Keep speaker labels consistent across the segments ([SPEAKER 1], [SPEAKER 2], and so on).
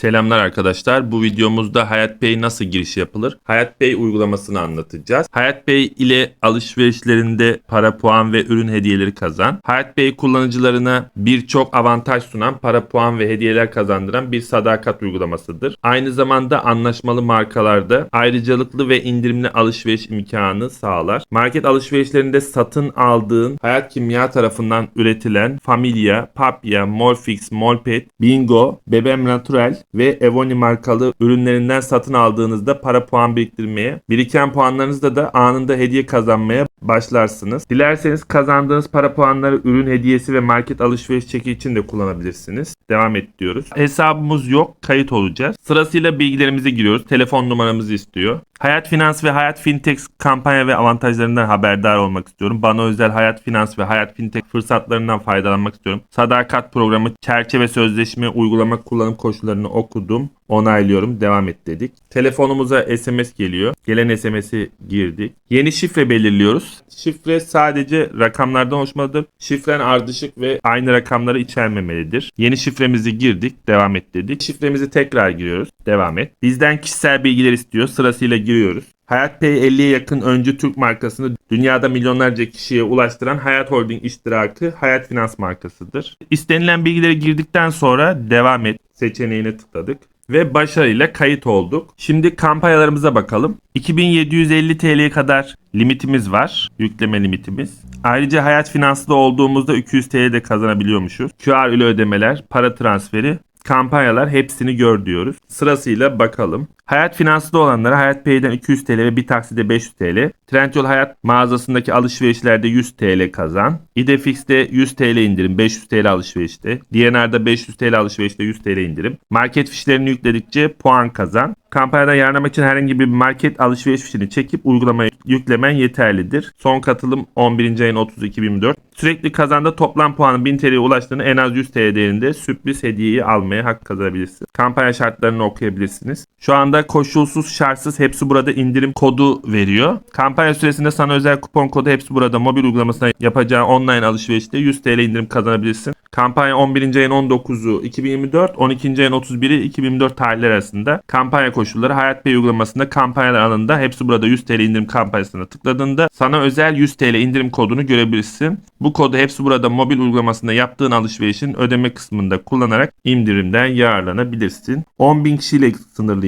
[SPEAKER 1] Selamlar arkadaşlar. Bu videomuzda Hayat Pay nasıl giriş yapılır? Hayat Pay uygulamasını anlatacağız. Hayat Pay ile alışverişlerinde para, puan ve ürün hediyeleri kazan. Hayat Pay kullanıcılarına birçok avantaj sunan, para, puan ve hediyeler kazandıran bir sadakat uygulamasıdır. Aynı zamanda anlaşmalı markalarda ayrıcalıklı ve indirimli alışveriş imkanı sağlar. Market alışverişlerinde satın aldığın Hayat Kimya tarafından üretilen Familia, Papya, Molfix, Molpet, Bingo, Bebem Natural ve Evoni markalı ürünlerinden satın aldığınızda para puan biriktirmeye, biriken puanlarınızda da anında hediye kazanmaya başlarsınız. Dilerseniz kazandığınız para puanları ürün hediyesi ve market alışveriş çeki için de kullanabilirsiniz. Devam et diyoruz. Hesabımız yok, kayıt olacağız. Sırasıyla bilgilerimizi giriyoruz. Telefon numaramızı istiyor. Hayat Finans ve Hayat Fintech kampanya ve avantajlarından haberdar olmak istiyorum. Bana özel Hayat Finans ve Hayat Fintech fırsatlarından faydalanmak istiyorum. Sadakat programı, çerçeve sözleşme, uygulama kullanım koşullarını okudum. Onaylıyorum. Devam et dedik. Telefonumuza SMS geliyor. Gelen SMS'i girdik. Yeni şifre belirliyoruz. Şifre sadece rakamlardan oluşmalıdır. Şifren ardışık ve aynı rakamları içermemelidir. Yeni şifremizi girdik. Devam et dedik. Şifremizi tekrar giriyoruz. Devam et. Bizden kişisel bilgiler istiyor. Sırasıyla giriyoruz. Hayat Pay 50'ye yakın öncü Türk markasını dünyada milyonlarca kişiye ulaştıran Hayat Holding iştirakı Hayat Finans markasıdır. İstenilen bilgileri girdikten sonra devam et seçeneğine tıkladık ve başarıyla kayıt olduk. Şimdi kampanyalarımıza bakalım. 2750 TL'ye kadar limitimiz var. Yükleme limitimiz. Ayrıca hayat finanslı olduğumuzda 200 TL de kazanabiliyormuşuz. QR ile ödemeler, para transferi, kampanyalar hepsini gör diyoruz. Sırasıyla bakalım. Hayat finanslı olanlara Hayat Pay'den 200 TL ve bir takside 500 TL. Trendyol Hayat mağazasındaki alışverişlerde 100 TL kazan. İdefix'te 100 TL indirim, 500 TL alışverişte. DNR'da 500 TL alışverişte 100 TL indirim. Market fişlerini yükledikçe puan kazan. Kampanyadan yararlanmak için herhangi bir market alışveriş fişini çekip uygulamaya yüklemen yeterlidir. Son katılım 11. ayın 30 2024. Sürekli kazanda toplam puanın 1000 TL'ye ulaştığını en az 100 TL değerinde sürpriz hediyeyi almaya hak kazanabilirsiniz. Kampanya şartlarını okuyabilirsiniz. Şu anda koşulsuz şartsız hepsi burada indirim kodu veriyor. Kampanya süresinde sana özel kupon kodu hepsi burada mobil uygulamasına yapacağın online alışverişte 100 TL indirim kazanabilirsin. Kampanya 11. ayın 19'u 2024, 12. ayın 31'i 2024 tarihleri arasında kampanya koşulları Hayat Pay uygulamasında kampanyalar alanında hepsi burada 100 TL indirim kampanyasına tıkladığında sana özel 100 TL indirim kodunu görebilirsin. Bu kodu hepsi burada mobil uygulamasında yaptığın alışverişin ödeme kısmında kullanarak indirimden yararlanabilirsin. 10.000 kişiyle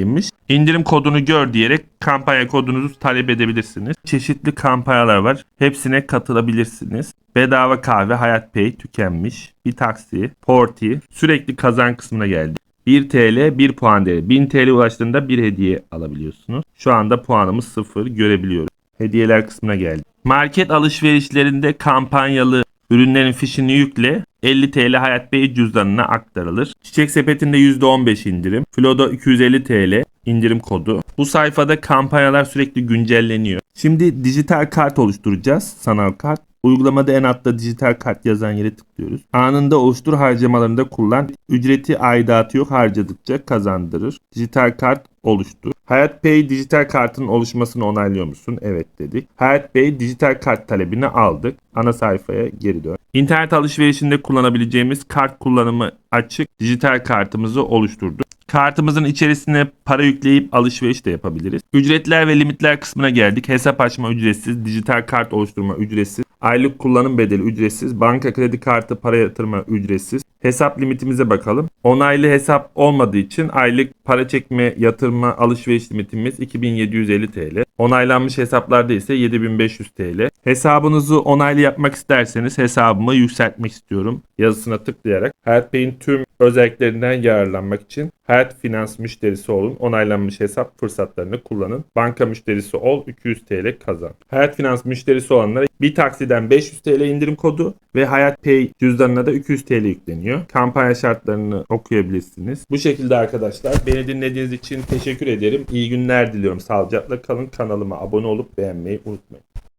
[SPEAKER 1] sınırlıymış. İndirim kodunu gör diyerek kampanya kodunuzu talep edebilirsiniz. Çeşitli kampanyalar var. Hepsine katılabilirsiniz. Bedava kahve Hayat Pay tükenmiş. Bir taksi, Porti, sürekli kazan kısmına geldi. 1 TL 1 puan değeri. 1000 TL ulaştığında bir hediye alabiliyorsunuz. Şu anda puanımız 0 görebiliyoruz. Hediyeler kısmına geldi. Market alışverişlerinde kampanyalı ürünlerin fişini yükle. 50 TL Hayat Bey cüzdanına aktarılır. Çiçek sepetinde %15 indirim. Flo'da 250 TL indirim kodu. Bu sayfada kampanyalar sürekli güncelleniyor. Şimdi dijital kart oluşturacağız. Sanal kart. Uygulamada en altta dijital kart yazan yere tıklıyoruz. Anında oluştur harcamalarında kullan. Ücreti aidatı yok harcadıkça kazandırır. Dijital kart oluştur. Hayat Pay dijital kartın oluşmasını onaylıyor musun? Evet dedik. Hayat Pay dijital kart talebini aldık. Ana sayfaya geri dön. İnternet alışverişinde kullanabileceğimiz kart kullanımı açık dijital kartımızı oluşturduk. Kartımızın içerisine para yükleyip alışveriş de yapabiliriz. Ücretler ve limitler kısmına geldik. Hesap açma ücretsiz, dijital kart oluşturma ücretsiz, aylık kullanım bedeli ücretsiz, banka kredi kartı para yatırma ücretsiz. Hesap limitimize bakalım. Onaylı hesap olmadığı için aylık para çekme, yatırma, alışveriş limitimiz 2750 TL. Onaylanmış hesaplarda ise 7500 TL. Hesabınızı onaylı yapmak isterseniz hesabımı yükseltmek istiyorum yazısına tıklayarak Hayat Pay'in tüm özelliklerinden yararlanmak için Hayat Finans müşterisi olun. Onaylanmış hesap fırsatlarını kullanın. Banka müşterisi ol 200 TL kazan. Hayat Finans müşterisi olanlara bir taksiden 500 TL indirim kodu ve Hayat Pay cüzdanına da 200 TL yükleniyor. Kampanya şartlarını okuyabilirsiniz. Bu şekilde arkadaşlar beni dinlediğiniz için teşekkür ederim. İyi günler diliyorum. Sağlıcakla kalın. Kanalıma abone olup beğenmeyi unutmayın.